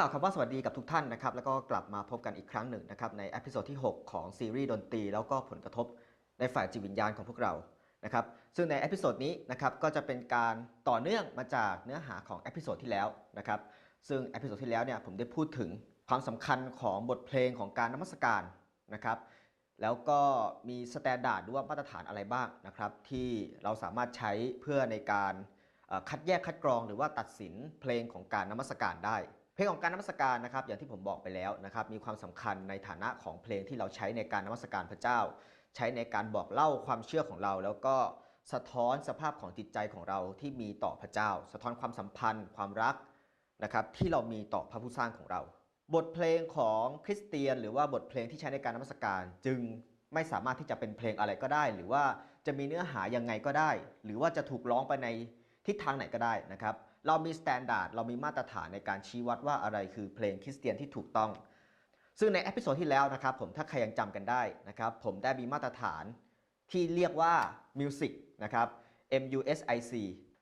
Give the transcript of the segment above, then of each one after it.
กล่าวคำว่าสวัสดีกับทุกท่านนะครับแล้วก็กลับมาพบกันอีกครั้งหนึ่งนะครับในเอพิโซดที่ 6 ของซีรีส์ดนตรีแล้วก็ผลกระทบในฝ่ายจิตวิญญาณของพวกเรานะครับซึ่งในเอพิโซดนี้นะครับก็จะเป็นการต่อเนื่องมาจากเนื้อหาของเอพิโซดที่แล้วนะครับซึ่งเอพิโซดที่แล้วเนี่ยผมได้พูดถึงความสำคัญของบทเพลงของการนมัสการนะครับแล้วก็มีสแตนดาร์ดหรือว่ามาตรฐานอะไรบ้างนะครับที่เราสามารถใช้เพื่อในการคัดแยกคัดกรองหรือว่าตัดสินเพลงของการนมัสการได้ ลงของการนมัสการนะครับอย่างที่ผมบอกไปแล้วนะครับมีความสำคัญในฐานะของเพลงที่เราใช้ในการนมัสการพระเจ้า ใช้ในการบอกเล่าความเชื่อของเรา แล้วก็สะท้อนสภาพของจิตใจของเราที่มีต่อพระเจ้า สะท้อนความสัมพันธ์ ความรักนะครับที่เรามีต่อพระผู้สร้างของเรา บทเพลงของคริสเตียน หรือว่าบทเพลงที่ใช้ในการนมัสการ จึงไม่สามารถที่จะเป็นเพลงอะไรก็ได้ หรือว่าจะมีเนื้อหายังไงก็ได้ หรือว่าจะถูกร้องไปในทิศทางไหนก็ได้นะครับ เรามีสแตนดาร์ดเรามีมาตรฐานในการชี้วัดว่าอะไรคือเพลงคริสเตียนที่ถูกต้อง ซึ่งในเอพิโซดที่แล้วนะครับผมถ้าใครยังจำกันได้นะครับผมได้มีมาตรฐานที่เรียกว่า Music นะครับ MUSIC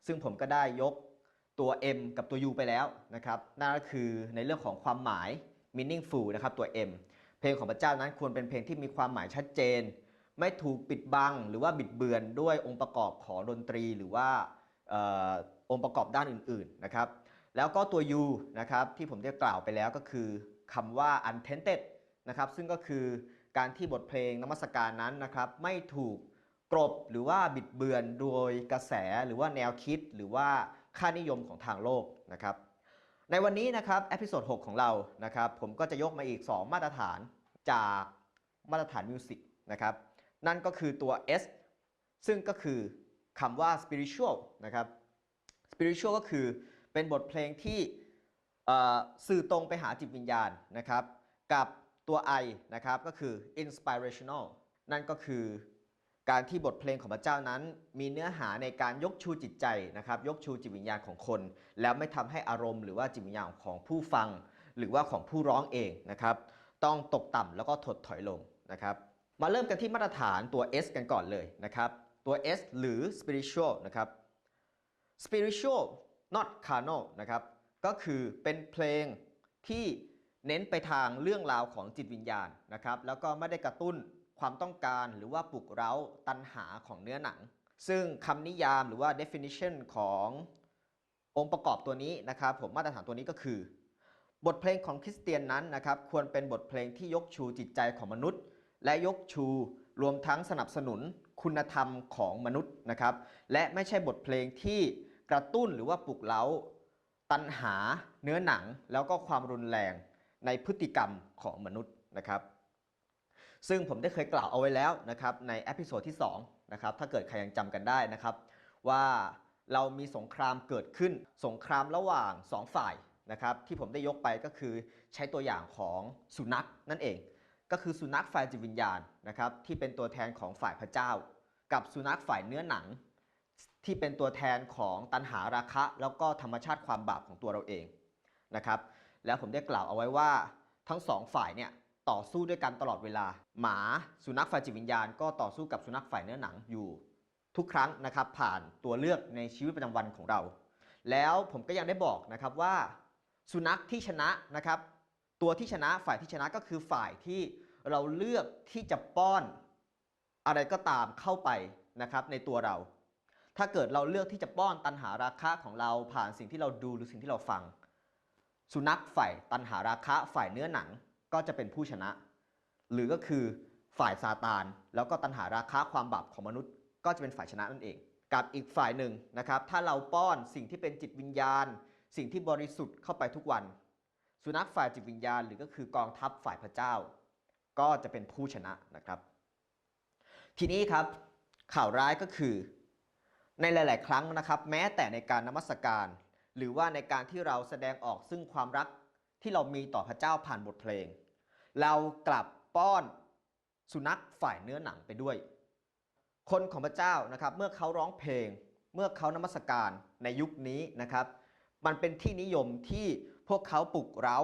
ซึ่งผมก็ได้ยกตัว M กับตัว U ไปแล้วนะครับนั่นก็คือในเรื่องของความหมาย meaningful นะครับตัว M เพลงของพระเจ้านั้นควรเป็นเพลงที่มีความหมายชัดเจน ไม่ถูกปิดบังหรือว่าบิดเบือนด้วยองค์ประกอบของดนตรีหรือว่า องค์ประกอบด้านอื่นๆนะครับแล้วก็ตัว U นะครับที่ผมได้กล่าวไปแล้วก็คือคำว่า untainted นะครับซึ่งก็คือการที่บทเพลงนมัสการนั้นนะครับไม่ถูกกรบหรือว่าบิดเบือนโดยกระแสหรือว่าแนวคิดหรือว่าค่านิยมของทางโลกนะครับในวันนี้นะครับเอพิโซด6ของเรานะครับผมก็จะยกมาอีก 2 มาตรฐานจากมาตรฐานมิวสิกนะครับนั่นก็คือตัว S ซึ่งก็คือคำว่า spiritual นะครับ spiritual ก็คือเป็นบทเพลงที่สื่อตรงไปหาจิตวิญญาณนะครับ กับตัว I นะครับก็คือ inspirational นั่นก็คือการที่บทเพลงของพระเจ้านั้น มีเนื้อหาในการยกชูจิตใจนะครับ ยกชูจิตวิญญาณของคน แล้วไม่ทำให้อารมณ์หรือว่าจิตวิญญาณของผู้ฟัง หรือว่าของผู้ร้องเองนะครับ ต้องตกต่ำแล้วก็ถดถอยลงนะครับ มาเริ่มกันที่มาตรฐานตัว S กันก่อนเลยนะครับ ตัว S หรือ spiritual นะครับ spiritual not carnal นะครับ ก็คือเป็นเพลงที่เน้นไปทางเรื่องราวของจิตวิญญาณนะครับ แล้วก็ไม่ได้กระตุ้นความต้องการหรือว่าปลุกเร้าตัณหาของเนื้อหนัง ซึ่งคำนิยามหรือว่า definition ขององค์ประกอบตัวนี้นะครับ ผมมาตรฐานตัวนี้ก็คือ บทเพลงของคริสเตียนนั้นนะครับ ควรเป็นบทเพลงที่ยกชูจิตใจของมนุษย์ และยกชูรวมทั้งสนับสนุนคุณธรรมของมนุษย์นะครับ และไม่ใช่บทเพลงที่ กระตุ้นหรือว่าปลุกเร้า ตัณหาเนื้อหนังแล้วก็ความรุนแรงในพฤติกรรมของมนุษย์นะครับ ซึ่งผมได้เคยกล่าวเอาไว้แล้วนะครับในเอพิโซดที่2นะครับถ้าเกิดใครยังจำกันได้นะครับ ว่าเรามีสงครามเกิดขึ้นสงครามระหว่าง 2 ฝ่ายนะครับที่ผมได้ยกไปก็คือใช้ตัวอย่างของสุนัขนั่นเอง ก็คือสุนัขฝ่ายจิตวิญญาณนะครับที่เป็นตัวแทนของฝ่ายพระเจ้า กับสุนัขฝ่ายเนื้อหนัง ที่เป็นตัวแทนของตัณหาราคะ แล้วก็ธรรมชาติความบาปของตัวเราเองนะครับ แล้วผมได้กล่าวเอาไว้ว่าทั้งสองฝ่ายเนี่ยต่อสู้ด้วยกันตลอดเวลา หมาสุนัขฝ่ายจิตวิญญาณ ก็ต่อสู้กับสุนัขฝ่ายเนื้อหนังอยู่ ทุกครั้งนะครับผ่านตัวเลือกในชีวิตประจำวันของเรา แล้วผมก็ยังได้บอกนะครับว่า สุนัขที่ชนะนะครับตัวที่ชนะฝ่ายที่ชนะก็คือฝ่ายที่เราเลือกที่จะป้อนอะไรก็ตามเข้าไปนะครับในตัวเรา ถ้าเกิดเราเลือกที่จะป้อนตันหาราคะของเราผ่านสิ่งที่เราดูหรือสิ่งที่เราฟัง สุนัขฝ่ายตันหาราคะฝ่ายเนื้อหนังก็จะเป็นผู้ชนะ หรือก็คือฝ่ายซาตาน แล้วก็ตันหาราคะความบาปของมนุษย์ ก็จะเป็นฝ่ายชนะนั่นเอง กับอีกฝ่ายหนึ่งนะครับถ้าเราป้อนสิ่งที่เป็นจิตวิญญาณ สิ่งที่บริสุทธิ์เข้าไปทุกวัน สุนัขฝ่ายจิตวิญญาณ หรือก็คือกองทัพฝ่ายพระเจ้า ก็จะเป็นผู้ชนะนะครับ ทีนี้ครับข่าวร้ายก็คือ ในหลาย ๆ ครั้งนะครับแม้แต่ในการนมัสการ หรือว่าในการที่เราแสดงออกซึ่งความรักที่เรามีต่อพระเจ้าผ่านบทเพลง เรากลับป้อนสุนัขฝ่ายเนื้อหนังไปด้วย คนของพระเจ้านะครับเมื่อเขาร้องเพลง เมื่อเขานมัสการในยุคนี้นะครับ มันเป็นที่นิยมที่พวกเขาปลุกเร้า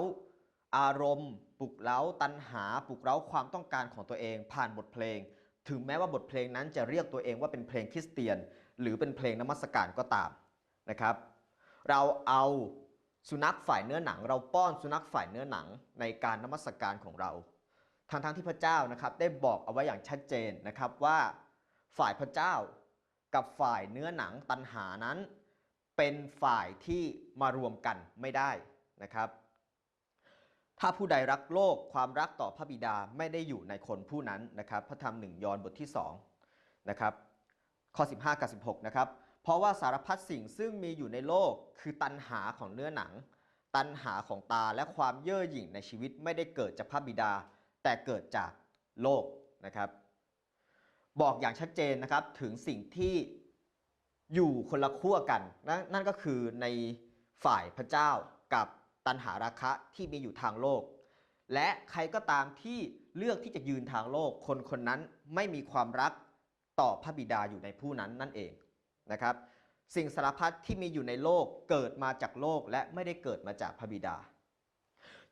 อารมณ์ ปลุกเร้าตัณหา ปลุกเร้าความต้องการของตัวเอง ผ่านบทเพลง ถึงแม้ว่าบทเพลงนั้นจะเรียกตัวเองว่าเป็นเพลงคริสเตียน หรือเป็นเพลงนมัสการก็ตามนะครับ เราเอาสุนัขฝ่ายเนื้อหนัง เราป้อนสุนัขฝ่ายเนื้อหนังในการนมัสการของเราทั้งทั้งที่พระเจ้านะครับได้บอกเอาไว้อย่างชัดเจนนะครับว่าฝ่ายพระเจ้ากับฝ่ายเนื้อหนังตันหานั้น เป็นฝ่ายที่มารวมกันไม่ได้นะครับ ถ้าผู้ใดรักโลกความรักต่อพระบิดาไม่ได้อยู่ในคนผู้นั้นนะครับ พระธรรมหนึ่งยอห์นบทที่2นะครับ ข้อ 15 กับ 16 นะครับ เพราะว่าสารพัดสิ่งซึ่งมีอยู่ในโลกคือตันหาของเนื้อหนัง ตันหาของตาและความเย่อหยิ่งในชีวิตไม่ได้เกิดจากพระบิดา แต่เกิดจากโลกนะครับ บอกอย่างชัดเจนนะครับถึงสิ่งที่อยู่คนละขั้วกันนนนั่นก็คือในฝ่ายพระเจ้ากับตันหาราคะที่มีอยู่ทางโลก และใครก็ตามที่เลือกที่จะยืนทางโลก คนคนนั้นไม่มีความรัก ต่อพระบิดาอยู่ในผู้นั้นนั่นเองนะครับสิ่งสารพัดที่มีอยู่ในโลกเกิดมาจากโลกและไม่ได้เกิดมาจากพระบิดา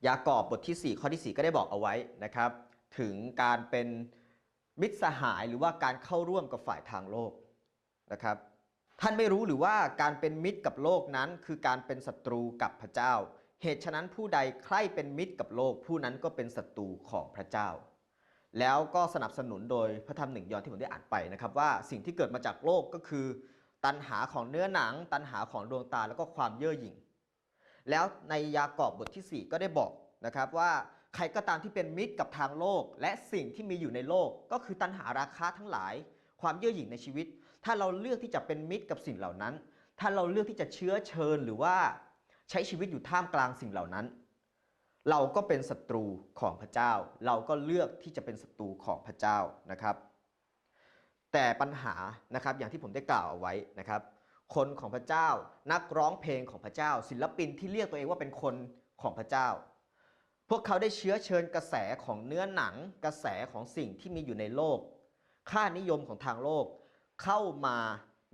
ยากอบบทที่ 4 ข้อที่ 4 ก็ได้บอกเอาไว้นะครับ ถึงการเป็นมิตรสหายหรือว่าการเข้าร่วมกับฝ่ายทางโลกนะครับ ท่านไม่รู้หรือว่าการเป็นมิตรกับโลกนั้น คือการเป็นศัตรูกับพระเจ้า เหตุฉะนั้นผู้ใดใคร่เป็นมิตรกับโลก ผู้นั้นก็เป็นศัตรูของพระเจ้า แล้วก็สนับสนุนโดยพระธรรมหนึ่งยอห์นที่ผมได้อ่านไปนะครับว่าสิ่งที่เกิดมาจากโลกก็คือ ตัณหาของเนื้อหนัง ตัณหาของดวงตาแล้วก็ความเย่อหยิ่ง แล้วในยากอบบทที่ 4 ก็ได้บอกนะครับว่าใครก็ตามที่เป็นมิตรกับทางโลก และสิ่งที่มีอยู่ในโลก ก็คือตัณหาราคาทั้งหลาย ความเย่อหยิ่งในชีวิต ถ้าเราเลือกที่จะเป็นมิตรกับสิ่งเหล่านั้น ถ้าเราเลือกที่จะเชื้อเชิญหรือว่าใช้ชีวิตอยู่ท่ามกลางสิ่งเหล่านั้น เราก็เป็นศัตรูของพระเจ้า เราก็เลือกที่จะเป็นศัตรูของพระเจ้านะครับ แต่ปัญหานะครับอย่างที่ผมได้กล่าวเอาไว้นะครับ คนของพระเจ้านักร้องเพลงของพระเจ้า ศิลปินที่เรียกตัวเองว่าเป็นคนของพระเจ้า พวกเขาได้เชื้อเชิญกระแสของเนื้อหนังกระแสของสิ่งที่มีอยู่ในโลก ค่านิยมของทางโลกเข้ามา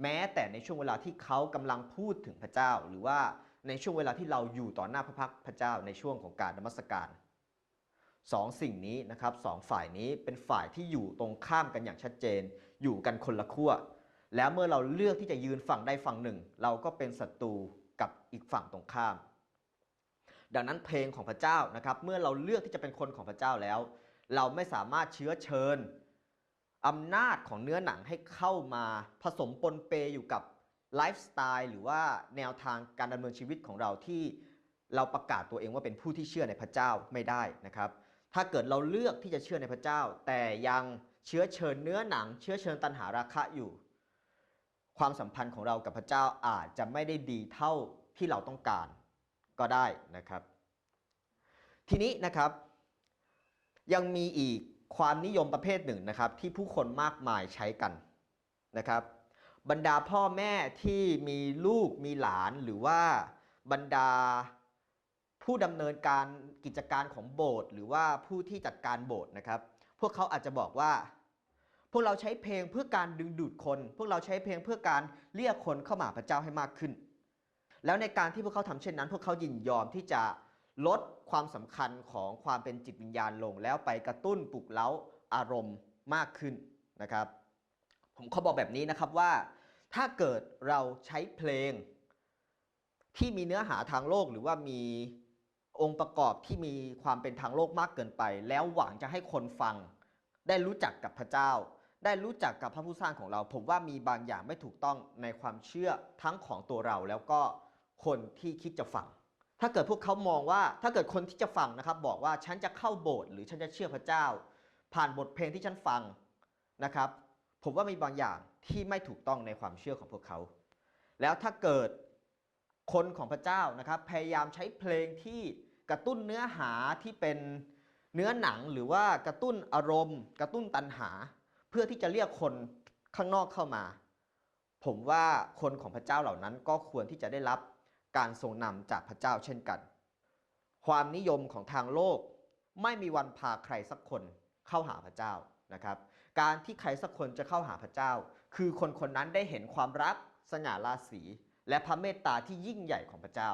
แม้แต่ในช่วงเวลาที่เขากำลังพูดถึงพระเจ้า หรือว่า ในช่วงเวลาที่เราอยู่ต่อหน้าพระพักตร์พระเจ้าในช่วงของการนมัสการสองสิ่งนี้นะครับสองฝ่ายนี้เป็นฝ่ายที่อยู่ตรงข้ามกันอย่างชัดเจน อยู่กันคนละขั้วแล้วเมื่อเราเลือกที่จะยืนฝั่งใดฝั่งหนึ่ง เราก็เป็นศัตรูกับอีกฝั่งตรงข้าม ดังนั้นเพลงของพระเจ้านะครับ เมื่อเราเลือกที่จะเป็นคนของพระเจ้าแล้ว เราไม่สามารถเชื้อเชิญอำนาจของเนื้อหนังให้เข้ามาผสมปนเปอยู่กับ ไลฟ์สไตล์หรือว่าแนวทางการดำเนินชีวิตของเราที่เราประกาศตัวเองว่าเป็นผู้ที่เชื่อในพระเจ้าไม่ได้นะครับ ถ้าเกิดเราเลือกที่จะเชื่อในพระเจ้า แต่ยังเชื้อเชิญเนื้อหนัง เชื้อเชิญตัณหาราคะอยู่ ความสัมพันธ์ของเรากับพระเจ้าอาจจะไม่ได้ดีเท่าที่เราต้องการก็ได้นะครับ ทีนี้นะครับยังมีอีกความนิยมประเภทหนึ่งนะครับที่ผู้คนมากมายใช้กันนะครับ บรรดาพ่อแม่ที่มีลูกมีหลานหรือว่าบรรดาผู้ดำเนินการกิจการของโบสถ์หรือว่าผู้ที่จัดการโบสถ์นะครับ พวกเขาอาจจะบอกว่า พวกเราใช้เพลงเพื่อการดึงดูดคน พวกเราใช้เพลงเพื่อการเรียกคนเข้ามาพระเจ้าให้มากขึ้น แล้วในการที่พวกเขาทำเช่นนั้น พวกเขายินยอมที่จะลดความสำคัญของความเป็นจิตวิญญาณลง แล้วไปกระตุ้นปลุกเล้าอารมณ์มากขึ้นนะครับ ผมเขาบอกแบบนี้นะครับว่า ถ้าเกิดเราใช้เพลง ที่มีเนื้อหาทางโลกหรือว่ามีองค์ประกอบที่มีความเป็นทางโลกมากเกินไป แล้วหวังจะให้คนฟัง ได้รู้จักกับพระเจ้า ได้รู้จักกับพระผู้สร้างของเรา ผมว่ามีบางอย่างไม่ถูกต้องในความเชื่อทั้งของตัวเราแล้วก็คนที่คิดจะฟัง ถ้าเกิดพวกเขามองว่า ถ้าเกิดคนที่จะฟังนะครับ บอกว่าฉันจะเข้าโบสถ์หรือฉันจะเชื่อพระเจ้า ผ่านบทเพลงที่ฉันฟังนะครับ ผมว่ามีบางอย่างที่ไม่ถูกต้องในความเชื่อของพวกเขา แล้วถ้าเกิดคนของพระเจ้านะครับพยายามใช้เพลงที่กระตุ้นเนื้อหาที่เป็นเนื้อหนังหรือว่ากระตุ้นอารมณ์ กระตุ้นตัณหา เพื่อที่จะเรียกคนข้างนอกเข้ามา ผมว่าคนของพระเจ้าเหล่านั้นก็ควรที่จะได้รับการทรงนำจากพระเจ้าเช่นกัน ความนิยมของทางโลกไม่มีวันพาใครสักคนเข้าหาพระเจ้านะครับ การที่ใครสักคนจะเข้าหาพระเจ้า คือคนคนนั้นได้เห็นความรักสง่าราศีและพระเมตตาที่ยิ่งใหญ่ของพระเจ้า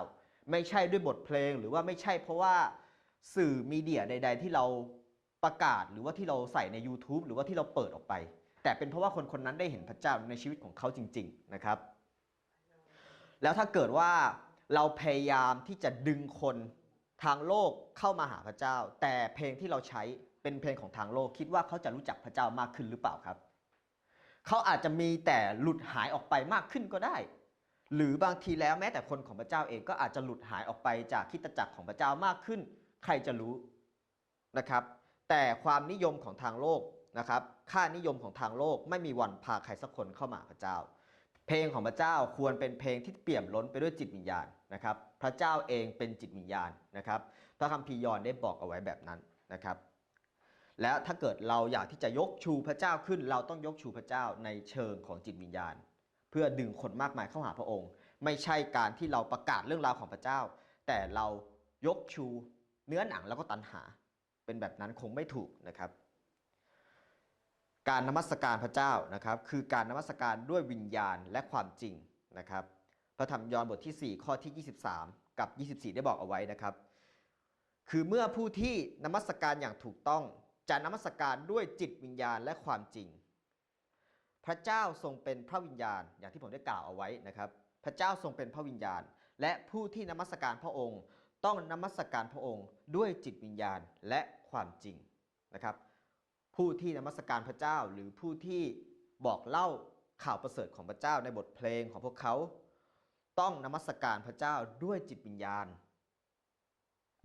ไม่ใช่ด้วยบทเพลงหรือว่าไม่ใช่เพราะว่าสื่อมีเดียใด ๆ ที่เราประกาศหรือว่าที่เราใส่ใน YouTube หรือว่าที่เราเปิดออกไป แต่เป็นเพราะว่าคนคนนั้นได้เห็นพระเจ้าในชีวิตของเขาจริง ๆนะครับ แล้วถ้าเกิดว่าเราพยายามที่จะดึงคนทางโลกเข้ามาหาพระเจ้า แต่เพลงที่เราใช้ เป็นเพลงของทางโลก คิดว่าเขาจะรู้จักพระเจ้ามากขึ้นหรือเปล่าครับ เขาอาจจะมีแต่หลุดหายออกไปมากขึ้นก็ได้ หรือบางทีแล้วแม้แต่คนของพระเจ้าเองก็อาจจะหลุดหายออกไปจากคิดตจักรของพระเจ้ามากขึ้น ใครจะรู้นะครับ แต่ความนิยมของทางโลกนะครับ ค่านิยมของทางโลกไม่มีวันพาใครสักคนเข้ามาหาพระเจ้า เพลงของพระเจ้าควรเป็นเพลงที่เปี่ยมล้นไปด้วยจิตวิญญาณนะครับ พระเจ้าเองเป็นจิตวิญญาณนะครับ พระคัมภีร์ยอห์นได้บอกเอาไว้แบบนั้นนะครับ และถ้าเกิดเราอยากที่จะยกชูพระเจ้าขึ้น เราต้องยกชูพระเจ้าในเชิงของจิตวิญญาณ เพื่อดึงคนมากมายเข้าหาพระองค์ ไม่ใช่การที่เราประกาศเรื่องราวของพระเจ้า แต่เรายกชูเนื้อหนังแล้วก็ตันหา เป็นแบบนั้นคงไม่ถูกนะครับ การนมัสการพระเจ้านะครับคือการนมัสการด้วยวิญญาณและความจริงนะครับพระธรรมยอห์นบทที่ 4 ข้อที่ 23 กับ 24 ได้บอกเอาไว้นะครับ คือเมื่อผู้ที่นมัสการอย่างถูกต้อง จะนมัสการด้วยจิตวิญญาณและความจริง พระเจ้าทรงเป็นพระวิญญาณ อย่างที่ผมได้กล่าวเอาไว้นะครับ พระเจ้าทรงเป็นพระวิญญาณ และผู้ที่นมัสการพระองค์ ต้องนมัสการพระองค์ ด้วยจิตวิญญาณและความจริงนะครับ ผู้ที่นมัสการพระเจ้าหรือผู้ที่บอกเล่าข่าวประเสริฐของพระเจ้าในบทเพลงของพวกเขา ต้องนมัสการพระเจ้าด้วยจิตวิญญาณ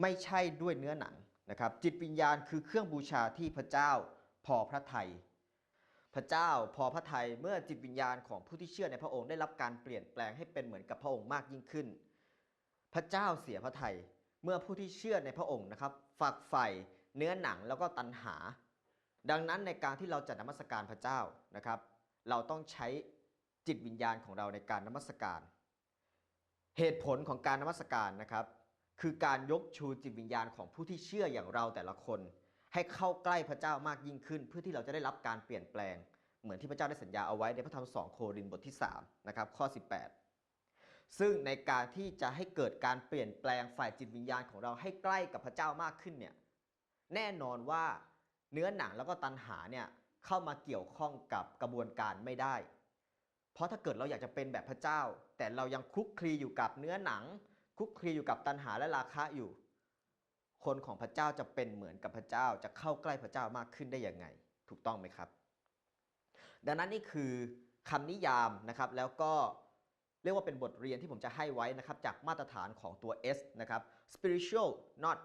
ไม่ใช่ด้วยเนื้อหนัง นะครับจิตวิญญาณคือเครื่องบูชาที่พระเจ้าพอพระทัยพระเจ้าพอพระทัยเมื่อจิตวิญญาณของผู้ที่เชื่อในพระองค์ได้รับการเปลี่ยนแปลงให้เป็นเหมือนกับพระองค์มากยิ่งขึ้น พระเจ้าเสียพระทัยเมื่อผู้ที่เชื่อในพระองค์นะครับฝักใฝ่เนื้อหนังแล้วก็ตัณหา ดังนั้นในการที่เราจะนมัสการพระเจ้านะครับ เราต้องใช้จิตวิญญาณของเราในการนมัสการ เหตุผลของการนมัสการนะครับ คือการยกชูจิตวิญญาณของผู้ที่เชื่ออย่างเราแต่ละคน ให้เข้าใกล้พระเจ้ามากยิ่งขึ้น เพื่อที่เราจะได้รับการเปลี่ยนแปลง เหมือนที่พระเจ้าได้สัญญาเอาไว้ในพระธรรม2โครินบทที่3นะครับข้อ 18 ซึ่งในการที่จะให้เกิดการเปลี่ยนแปลงฝ่ายจิตวิญญาณของเราให้ใกล้กับพระเจ้ามากขึ้นเนี่ยแน่นอนว่าเนื้อหนังแล้วก็ตันหาเนี่ยเข้ามาเกี่ยวข้องกับกระบวนการไม่ได้ เพราะถ้าเกิดเราอยากจะเป็นแบบพระเจ้า แต่เรายังคลุกคลีอยู่กับเนื้อหนัง ลุกคลีอยู่กับตันหาและราคะอยู่ คนของพระเจ้าจะเป็นเหมือนกับพระเจ้าจะเข้าใกล้พระเจ้ามากขึ้นได้อยังไง ถูกต้องไหมครับ ดังนั้นนี่คือคำนิยามนะครับ แล้วก็เรียกว่าเป็นบทเรียนที่ผมจะให้ไว้นะครับ จากมาตรฐานของตัว S นะครับ spiritual not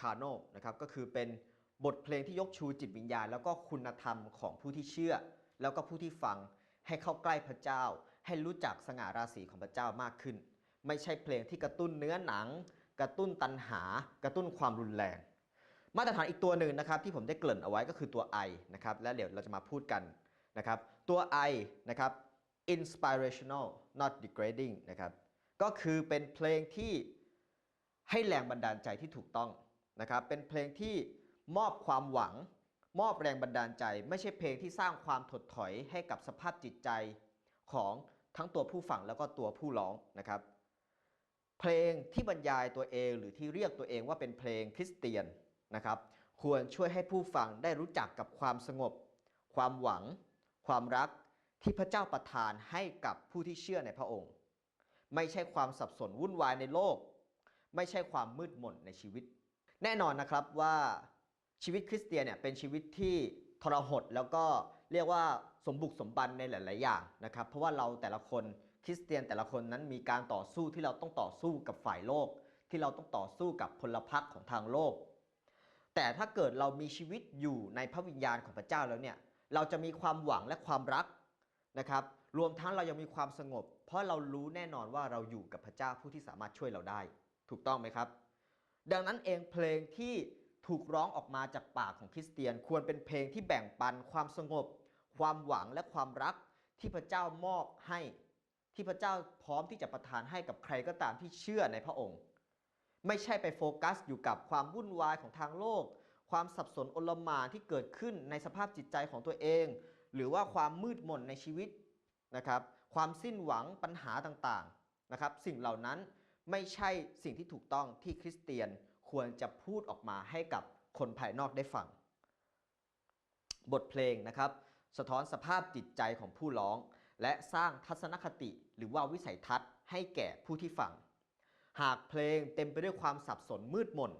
carnal นะครับ ก็คือเป็นบทเพลงที่ยกชูจิตวิญญาณ แล้วก็คุณธรรมของผู้ที่เชื่อ แล้วก็ผู้ที่ฟังให้เข้าใกล้พระเจ้า ให้รู้จักสง่าราศีของพระเจ้ามากขึ้น ไม่ใช่เพลงที่กระตุ้นเนื้อหนัง กระตุ้นตัณหา กระตุ้นความรุนแรง มาตรฐานอีกตัวหนึ่งนะครับที่ผมได้เกริ่นเอาไว้ก็คือตัว I นะครับและเดี๋ยวเราจะมาพูดกันนะครับตัว I นะครับ inspirational not degrading นะครับก็คือเป็นเพลงที่ให้แรงบันดาลใจที่ถูกต้องนะครับเป็นเพลงที่มอบความหวัง มอบแรงบันดาลใจ ไม่ใช่เพลงที่สร้างความถดถอยให้กับสภาพจิตใจของทั้งตัวผู้ฟังแล้วก็ตัวผู้ร้องนะครับ เพลงที่บรรยายตัวเองหรือที่เรียกตัวเองว่าเป็นเพลงคริสเตียนนะครับควรช่วยให้ผู้ฟังได้รู้จักกับความสงบ ความหวัง ความรักที่พระเจ้าประทานให้กับผู้ที่เชื่อในพระองค์ ไม่ใช่ความสับสนวุ่นวายในโลก ไม่ใช่ความมืดมนในชีวิต แน่นอนนะครับว่าชีวิตคริสเตียนเนี่ยเป็นชีวิตที่ทรหดแล้วก็เรียกว่าสมบุกสมบันในหลาย ๆ อย่างนะครับ เพราะว่าเราแต่ละคน คริสเตียนแต่ละคนนั้นมีการต่อสู้ที่เราต้องต่อสู้กับฝ่ายโลก ที่เราต้องต่อสู้กับพลพรรคของทางโลก แต่ถ้าเกิดเรามีชีวิตอยู่ในพระวิญญาณของพระเจ้าแล้วเนี่ยเราจะมีความหวังและความรักนะครับ รวมทั้งเรายังมีความสงบ เพราะเรารู้แน่นอนว่าเราอยู่กับพระเจ้าผู้ที่สามารถช่วยเราได้ ถูกต้องไหมครับ ดังนั้นเองเพลงที่ถูกร้องออกมาจากปากของคริสเตียน ควรเป็นเพลงที่แบ่งปันความสงบ ความหวังและความรักที่พระเจ้ามอบให้ ที่พระเจ้าพร้อมที่จะประทานให้กับใครก็ตามที่เชื่อในพระองค์ ไม่ใช่ไปโฟกัสอยู่กับความวุ่นวายของทางโลก ความสับสนโอลหม่านที่เกิดขึ้นในสภาพจิตใจของตัวเอง หรือว่าความมืดมนในชีวิตนะครับ ความสิ้นหวังปัญหาต่างๆนะครับ สิ่งเหล่านั้นไม่ใช่สิ่งที่ถูกต้องที่คริสเตียนควรจะพูดออกมาให้กับคนภายนอกได้ฟัง บทเพลงนะครับ สะท้อนสภาพจิตใจของผู้ร้อง และสร้างทัศนคติหรือว่าวิสัยทัศน์ให้แก่ผู้ที่ฟัง หากเพลงเต็มไปด้วยความสับสนมืดมน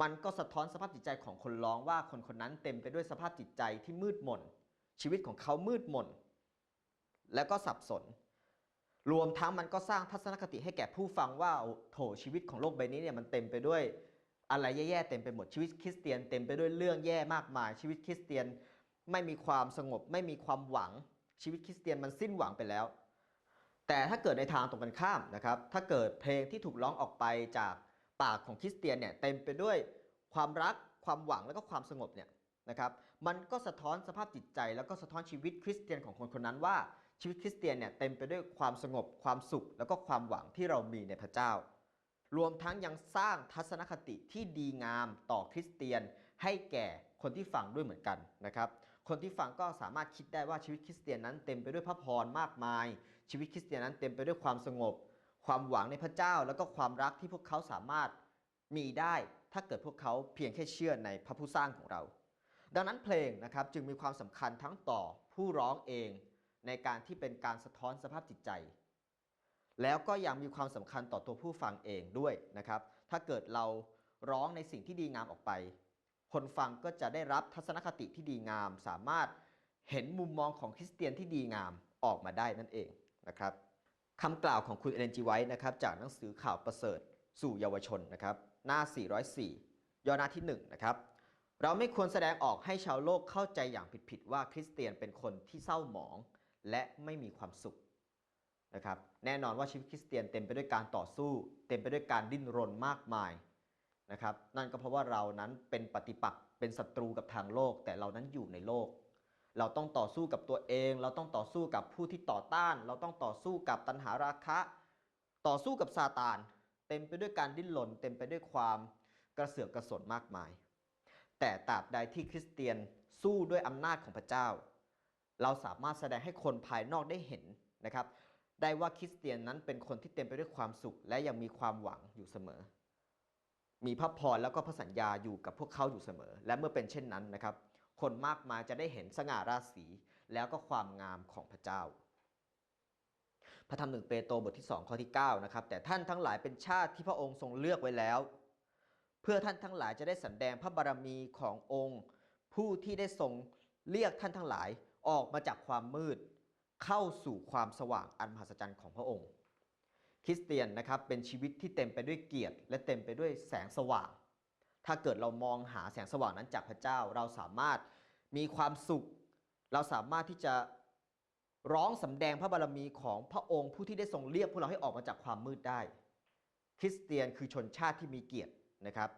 มันก็สะท้อนสภาพจิตใจของคนร้องว่าคนคนนั้นเต็มไปด้วยสภาพจิตใจที่มืดมน ชีวิตของเขามืดมน และก็สับสน รวมทั้งมันก็สร้างทัศนคติให้แก่ผู้ฟังว่าโอ้โถชีวิตของโลกใบนี้เนี่ยมันเต็มไปด้วยอะไรแย่ๆเต็มไปหมดชีวิตคริสเตียนเต็มไปด้วยเรื่องแย่มากมายชีวิตคริสเตียนไม่มีความสงบไม่มีความหวัง ชีวิตคริสเตียนมันสิ้นหวังไปแล้ว แต่ถ้าเกิดในทางตรงกันข้ามนะครับ ถ้าเกิดเพลงที่ถูกร้องออกไปจากปากของคริสเตียนเนี่ยเต็มไปด้วยความรักความหวังแล้วก็ความสงบเนี่ยนะครับมันก็สะท้อนสภาพจิตใจ แล้วก็สะท้อนชีวิตคริสเตียนของคนคนนั้นว่าชีวิตคริสเตียนเนี่ยเต็มไปด้วยความสงบความสุข แล้วก็ความหวังที่เรามีในพระเจ้า รวมทั้งยังสร้างทัศนคติที่ดีงามต่อคริสเตียนให้แก่คนที่ฟังด้วยเหมือนกันนะครับ คนที่ฟังก็สามารถคิดได้ว่าชีวิตคริสเตียนนั้นเต็มไปด้วยพระพรมากมาย ชีวิตคริสเตียนนั้นเต็มไปด้วยความสงบ ความหวังในพระเจ้า แล้วก็ความรักที่พวกเขาสามารถมีได้ถ้าเกิดพวกเขาเพียงแค่เชื่อในพระผู้สร้างของเรา ดังนั้นเพลงนะครับจึงมีความสำคัญทั้งต่อผู้ร้องเอง ในการที่เป็นการสะท้อนสภาพจิตใจ แล้วก็ยังมีความสำคัญต่อตัวผู้ฟังเองด้วยนะครับ ถ้าเกิดเราร้องในสิ่งที่ดีงามออกไป คนฟังก็จะได้รับทัศนคติที่ดีงาม สามารถเห็นมุมมองของคริสเตียนที่ดีงามออกมาได้นั่นเองนะครับคำกล่าวของคุณเอเลนจีไว้นะครับจากหนังสือข่าวประเสริฐสู่เยาวชนนะครับหน้า 404 ย่อหน้าที่1นะครับเราไม่ควรแสดงออกให้ชาวโลกเข้าใจอย่างผิดๆว่าคริสเตียนเป็นคนที่เศร้าหมองและไม่มีความสุขนะครับแน่นอนว่าชีวิตคริสเตียนเต็มไปด้วยการต่อสู้ เต็มไปด้วยการดิ้นรนมากมาย นะครับ นั่นก็เพราะว่าเรานั้นเป็นปฏิปักษ์เป็นศัตรูกับทางโลก แต่เรานั้นอยู่ในโลก เราต้องต่อสู้กับตัวเอง เราต้องต่อสู้กับผู้ที่ต่อต้าน เราต้องต่อสู้กับตัณหาราคะ ต่อสู้กับซาตาน เต็มไปด้วยการดิ้นรนเต็มไปด้วยความกระเสือกกระสนมากมาย แต่ตราบใดที่คริสเตียนสู้ด้วยอำนาจของพระเจ้า เราสามารถแสดงให้คนภายนอกได้เห็นนะครับได้ว่าคริสเตียนนั้นเป็นคนที่เต็มไปด้วยความสุข และยังมีความหวังอยู่เสมอ มีพระพรแล้วก็พระสัญญาอยู่กับพวกเขาอยู่เสมอ และเมื่อเป็นเช่นนั้นนะครับ คนมากมายจะได้เห็นสง่าราศีแล้วก็ความงามของพระเจ้า พระธรรมหนึ่งเปโตรบทที่ 2 ข้อที่9นะครับแต่ท่านทั้งหลายเป็นชาติที่พระองค์ทรงเลือกไว้แล้ว เพื่อท่านทั้งหลายจะได้สำแดงพระบารมีขององค์ ผู้ที่ได้ทรงเรียกท่านทั้งหลายออกมาจากความมืด เข้าสู่ความสว่างอันมหัศจรรย์ของพระองค์ คริสเตียนนะครับเป็นชีวิตที่เต็มไปด้วยเกียรติ และเต็มไปด้วยแสงสว่าง ถ้าเกิดเรามองหาแสงสว่างนั้นจากพระเจ้าเราสามารถมีความสุข เราสามารถที่จะร้องสำแดงพระบารมีของพระองค์ผู้ที่ได้ทรงเรียกพวกเราให้ออกมาจากความมืดได้ คริสเตียนคือชนชาติที่มีเกียรตินะครับ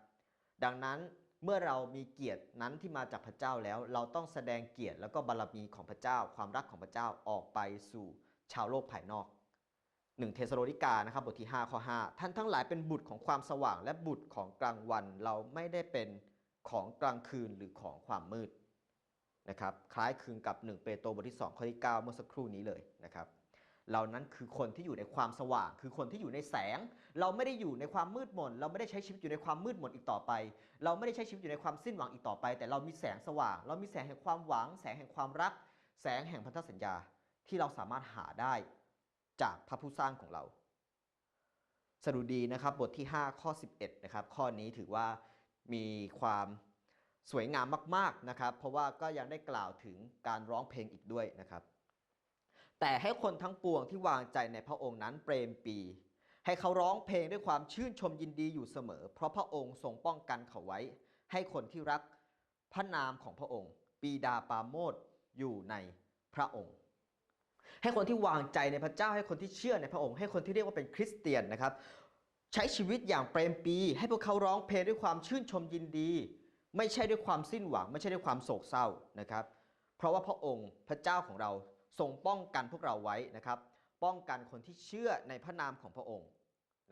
ดังนั้นเมื่อเรามีเกียรตินั้นที่มาจากพระเจ้าแล้ว เราต้องแสดงเกียรติแล้วก็บารมีของพระเจ้า ความรักของพระเจ้าออกไปสู่ชาวโลกภายนอก หนึ่งเทสโลนิกานะครับบทที่ 5 ข้อ 5 ท่านทั้งหลายเป็นบุตรของความสว่างและบุตรของกลางวัน เราไม่ได้เป็นของกลางคืนหรือของความมืดนะครับคล้ายคลึงกับ 1 เปโตรบทที่ 2 ข้อที่ 9 เมื่อสักครู่นี้เลยนะครับเรานั้นคือคนที่อยู่ในความสว่าง คือคนที่อยู่ในแสง เราไม่ได้อยู่ในความมืดมน เราไม่ได้ใช้ชีวิตอยู่ในความมืดมนอีกต่อไป เราไม่ได้ใช้ชีวิตอยู่ในความสิ้นหวังอีกต่อไป แต่เรามีแสงสว่าง เรามีแสงแห่งความหวัง แสงแห่งความรัก แสงแห่งพันธสัญญาที่เราสามารถหาได้ จากพระผู้สร้างของเราสดุดีนะครับบทที่ 5 ข้อ 11นะครับข้อนี้ถือว่ามีความสวยงามมากๆนะครับ เพราะว่าก็ยังได้กล่าวถึงการร้องเพลงอีกด้วยนะครับ แต่ให้คนทั้งปวงที่วางใจในพระองค์นั้นเปรมปี ให้เขาร้องเพลงด้วยความชื่นชมยินดีอยู่เสมอ เพราะพระองค์ทรงป้องกันเขาไว้ ให้คนที่รักพระนามของพระองค์ ปีดาปาโมดอยู่ในพระองค์ ให้คนที่วางใจในพระเจ้าให้คนที่เชื่อในพระองค์ให้คนที่เรียกว่าเป็นคริสเตียนนะครับใช้ชีวิตอย่างเปรมปี ให้พวกเขาร้องเพลงด้วยความชื่นชมยินดี ไม่ใช่ด้วยความสิ้นหวัง ไม่ใช่ด้วยความโศกเศร้านะครับ เพราะว่าพระองค์พระเจ้าของเราทรงป้องกันพวกเราไว้นะครับ ป้องกันคนที่เชื่อในพระนามของพระองค์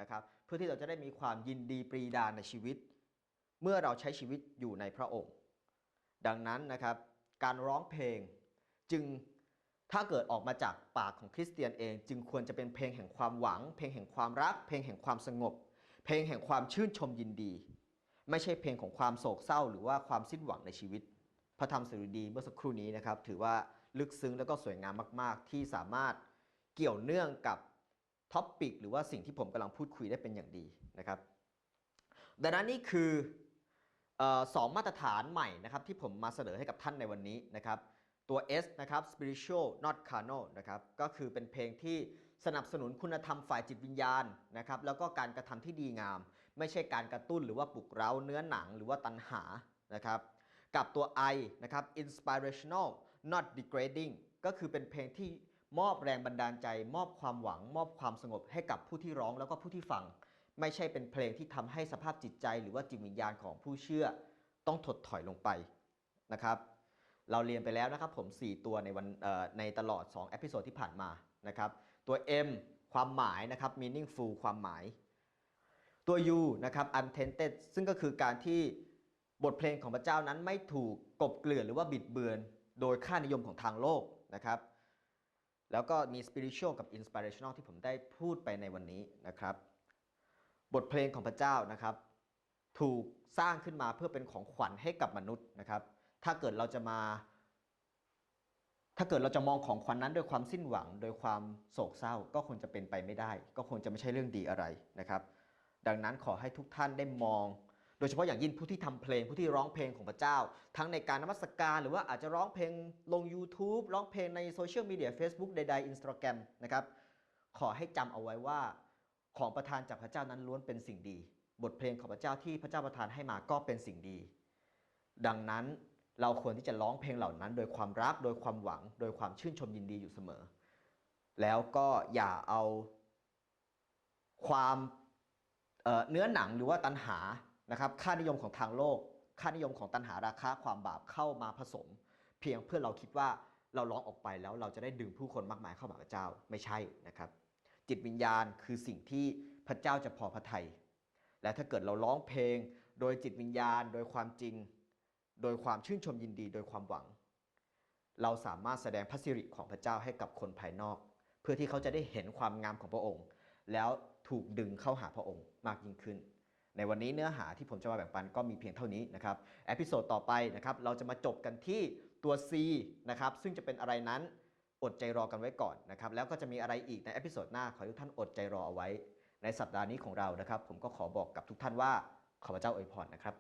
นะครับ เพื่อที่เราจะได้มีความยินดีปรีดาในชีวิต เมื่อเราใช้ชีวิตอยู่ในพระองค์ ดังนั้นนะครับ การร้องเพลงจึง ถ้าเกิดออกมาจากปากของคริสเตียนเอง จึงควรจะเป็นเพลงแห่งความหวัง เพลงแห่งความรัก เพลงแห่งความสงบ เพลงแห่งความชื่นชมยินดี ไม่ใช่เพลงของความโศกเศร้า หรือว่าความสิ้นหวังในชีวิต พระธรรมสดุดีเมื่อสักครู่นี้นะครับ ถือว่าลึกซึ้งแล้วก็สวยงามมาก ๆ ที่สามารถเกี่ยวเนื่องกับท็อปปิกหรือว่าสิ่งที่ผมกำลังพูดคุยได้เป็นอย่างดีนะครับ ดังนั้นนี่คือออสองมาตรฐานใหม่นะครับที่ผมมาเสนอให้กับท่านในวันนี้นะครับ ตัว S นะครับ spiritual not carnal นะครับก็คือเป็นเพลงที่สนับสนุนคุณธรรมฝ่ายจิตวิญญาณนะครับแล้วก็การกระทำที่ดีงาม ไม่ใช่การกระตุ้นหรือว่าปลุกเร้าเนื้อหนังหรือว่าตัณหานะครับกับตัว I นะครับ inspirational not degrading ก็คือเป็นเพลงที่มอบแรงบันดาลใจ มอบความหวัง มอบความสงบให้กับผู้ที่ร้องแล้วก็ผู้ที่ฟัง ไม่ใช่เป็นเพลงที่ทำให้สภาพจิตใจ หรือว่าจิตวิญญาณของผู้เชื่อ ต้องถดถอยลงไปนะครับ เราเรียนไปแล้วนะครับผม 4 ตัวในวันในตลอด2เอพิโซดที่ผ่านมานะครับตัว M ความหมายนะครับ meaningful ความหมาย ตัว U นะครับ untainted ซึ่งก็คือการที่บทเพลงของพระเจ้านั้นไม่ถูกกบเกลื่อนหรือว่าบิดเบือน โดยค่านิยมของทางโลกนะครับ แล้วก็มี spiritual กับ inspirational ที่ผมได้พูดไปในวันนี้นะครับ บทเพลงของพระเจ้านะครับ ถูกสร้างขึ้นมาเพื่อเป็นของขวัญให้กับมนุษย์นะครับ ถ้าเกิดเราจะมา ถ้าเกิดเราจะมองของขวัญนั้นโดยความสิ้นหวัง โดยความโศกเศร้าก็คงจะเป็นไปไม่ได้ ก็คงจะไม่ใช่เรื่องดีอะไรนะครับ ดังนั้นขอให้ทุกท่านได้มอง โดยเฉพาะอย่างยิ่งผู้ที่ทำเพลงผู้ที่ร้องเพลงของพระเจ้า ทั้งในการนมัสการ หรือว่าอาจจะร้องเพลงลง YouTube ร้องเพลงในโซเชียลมีเดีย Facebook ใดๆ Instagram นะครับขอให้จำเอาไว้ว่าของประทานจากพระเจ้านั้นล้วนเป็นสิ่งดี บทเพลงของพระเจ้าที่พระเจ้าประทานให้มาก็เป็นสิ่งดี ดังนั้น เราควรที่จะร้องเพลงเหล่านั้น โดยความรักโดยความหวัง โดยความชื่นชมยินดีอยู่เสมอ แล้วก็อย่าเอาความเเนื้อหนังหรือว่าตัณหานะครับค่านิยมของทางโลก ค่านิยมของตัณหาราคาความบาปเข้ามาผสม เพียงเพื่อเราคิดว่าเราร้องออกไปแล้วเราจะได้ดึงผู้คนมากมายเข้ามาพระเจ้าไม่ใช่นะครับ จิตวิญญาณคือสิ่งที่พระเจ้าจะพอพระทัยและถ้าเกิดเราร้องเพลง โดยจิตวิญญาณ โดยความจริง โดยความชื่นชมยินดีโดยความหวัง เราสามารถแสดงพระสิริของพระเจ้าให้กับคนภายนอก เพื่อที่เขาจะได้เห็นความงามของพระองค์ แล้วถูกดึงเข้าหาพระองค์มากยิ่งขึ้น ในวันนี้เนื้อหาที่ผมจะมาแบ่งปันก็มีเพียงเท่านี้นะครับเอพิโซดต่อไปนะครับเราจะมาจบกันที่ตัว C นะครับซึ่งจะเป็นอะไรนั้นอดใจรอกันไว้ก่อนนะครับแล้วก็จะมีอะไรอีกในเอพิโซดหน้าขอทุกท่านอดใจรอเอาไว้ ในสัปดาห์นี้ของเรานะครับ ผมก็ขอบอกกับทุกท่านว่าขอพระเจ้าอวยพรนะครับ